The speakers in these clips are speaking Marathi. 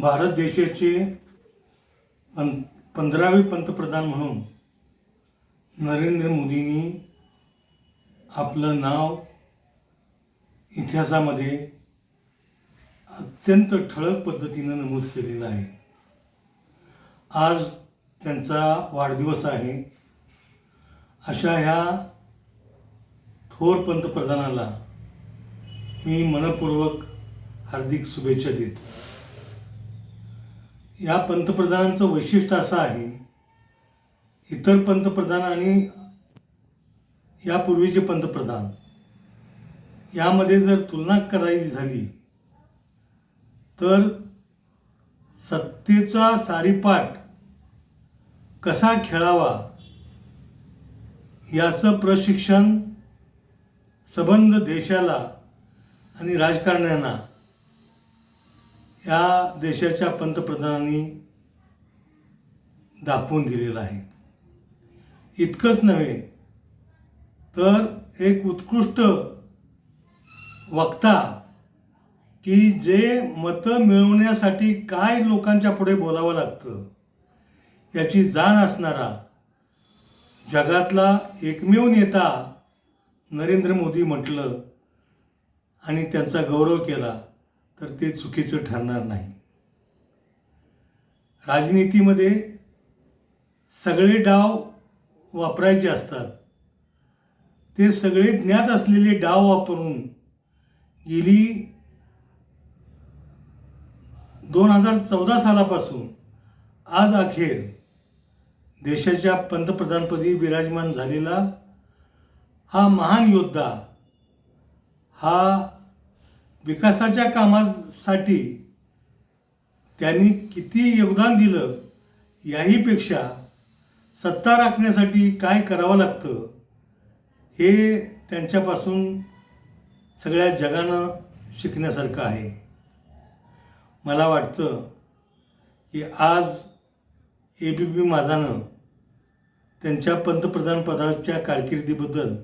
भारत देशाचे पं पंधरावे पंतप्रधान म्हणून नरेंद्र मोदींनी आपलं नाव इतिहासामध्ये अत्यंत ठळक पद्धतीनं नमूद केलेलं आहे. आज त्यांचा वाढदिवस आहे. अशा ह्या थोर पंतप्रधानाला मी मनपूर्वक हार्दिक शुभेच्छा देतो. या पंतप्रधानांचं वैशिष्ट्य असं आहे इतर पंतप्रधान आणि यापूर्वीचे पंतप्रधान यामध्ये जर तुलना करायची झाली तर सत्तेचा सारीपाठ कसा खेळावा याचं प्रशिक्षण सबंध देशाला आणि राजकारण्यांना या देशाच्या पंतप्रधानांनी दाखवून दिलेलं आहे. इतकंच नव्हे तर एक उत्कृष्ट वक्ता की जे मतं मिळवण्यासाठी काय लोकांच्या पुढे बोलावं लागतं याची जाण असणारा जगातला एकमेव नेता नरेंद्र मोदी म्हटलं आणि त्यांचा गौरव केला. तर ते चुकीचं ठरणार नाही. राजनीतीमध्ये सगळे डाव वापरायचे असतात. ते सगळे ज्ञात असलेले डाव वापरून गेली दोन हजार चौदा सालापासून आज अखेर देशाच्या पंतप्रधानपदी विराजमान झालेला हा महान योद्धा हा विकासाच्या कामासाठी त्यांनी किती योगदान दिलं याहीपेक्षा सत्ता राखण्यासाठी काय करावं लागतं हे त्यांच्यापासून सगळ्या जगानं शिकण्यासारखं आहे. मला वाटतं की आज ए बी पी माझानं त्यांच्या पंतप्रधान पदाच्या कारकिर्दीबद्दल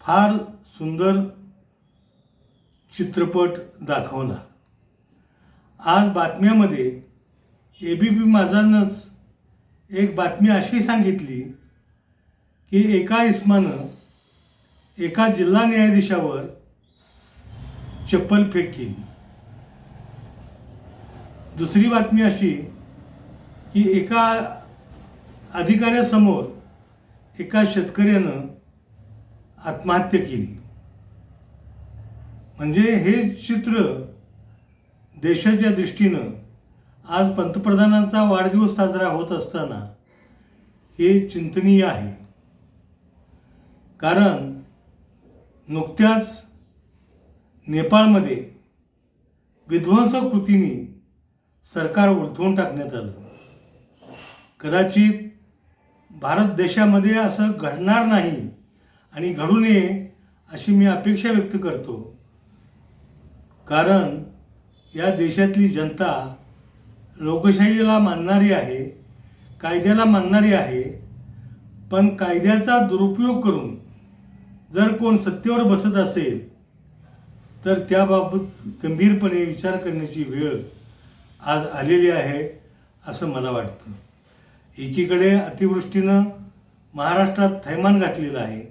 फार सुंदर चित्रपट दाखवला. आज बातम्यामध्ये ए बी पी माझानंच एक बातमी अशी सांगितली की एका इस्मानं एका जिल्हा न्यायाधीशावर चप्पल फेक केली. दुसरी बातमी अशी की एका अधिकाऱ्यासमोर एका शेतकऱ्यानं आत्महत्या केली. म्हणजे हे चित्र देशाच्या दृष्टीनं आज पंतप्रधानांचा वाढदिवस साजरा होत असताना हे चिंतनीय आहे. कारण नुकत्याच नेपाळमध्ये विध्वंसक कृतीने सरकार उलथवून टाकण्यात आलं. कदाचित भारत देशामध्ये असं घडणार नाही आणि घडू नये अशी मी अपेक्षा व्यक्त करतो. कारण या देशातली जनता लोकशाहीला मानणारी आहे कायद्याला मानणारी आहे पण कायद्याचा दुरुपयोग करून जर कोण सत्तेवर बसत असेल तर त्याबाबत गंभीरपणे विचार करण्याची वेळ आज आलेली आहे असं मला वाटतं. एकीकडे अतिवृष्टीनं महाराष्ट्रात थैमान घातलेलं आहे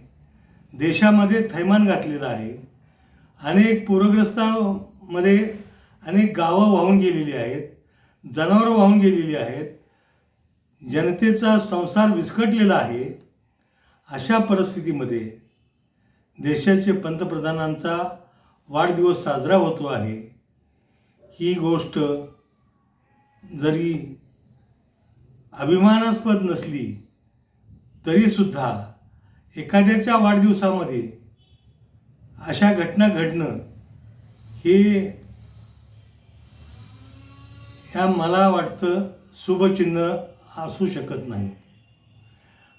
देशामध्ये थैमान घातलेलं आहे अनेक मध्ये अनेक गावं वाहून गेलेली आहेत जनावरं वाहून गेलेली आहेत जनतेचा संसार विस्कटलेला आहे. अशा परिस्थितीमध्ये देशाचे पंतप्रधानांचा वाढदिवस साजरा होतो आहे. ही गोष्ट जरी अभिमानास्पद नसली तरीसुद्धा एखाद्याच्या वाढदिवसामध्ये अशा घटना घडणं हे ह्या मला वाटतं शुभचिन्ह असू शकत नाही.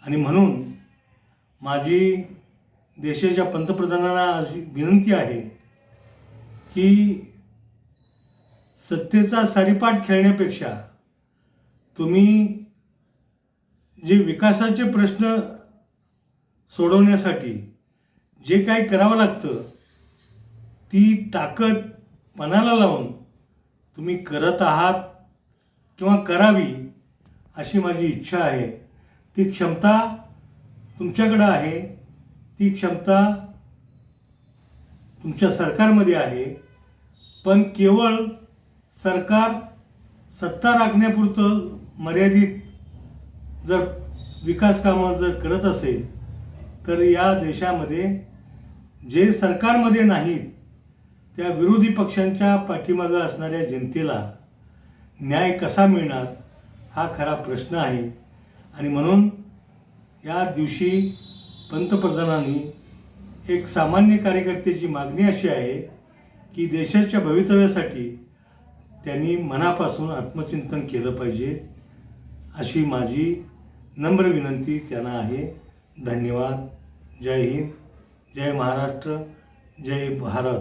आणि म्हणून माझी देशाच्या पंतप्रधानांना अशी विनंती आहे की सत्तेचा सारीपाट खेळण्यापेक्षा तुम्ही जे विकासाचे प्रश्न सोडवण्यासाठी जे काही करावं लागतं ती ताकद मनाला लावून तुम्ही करत आहात किंवा करावी अशी माझी इच्छा आहे. ती क्षमता तुमच्याकडं आहे. ती क्षमता तुमच्या सरकारमध्ये आहे. पण केवळ सरकार सत्ता राखण्यापुरतं मर्यादित जर विकास कामं जर करत असेल तर या देशामध्ये जे सरकारमध्ये नाहीत त्या विरोधी पक्षांच्या पाठीमागं असणाऱ्या जनतेला न्याय कसा मिळणार हा खरा प्रश्न आहे. आणि म्हणून या दिवशी पंतप्रधानांनी एक सामान्य कार्यकर्त्याची मागणी अशी आहे की देशाच्या भवितव्यासाठी त्यांनी मनापासून आत्मचिंतन केलं पाहिजे अशी माझी नम्र विनंती त्यांना आहे. धन्यवाद. जय हिंद. जय महाराष्ट्र. जय भारत.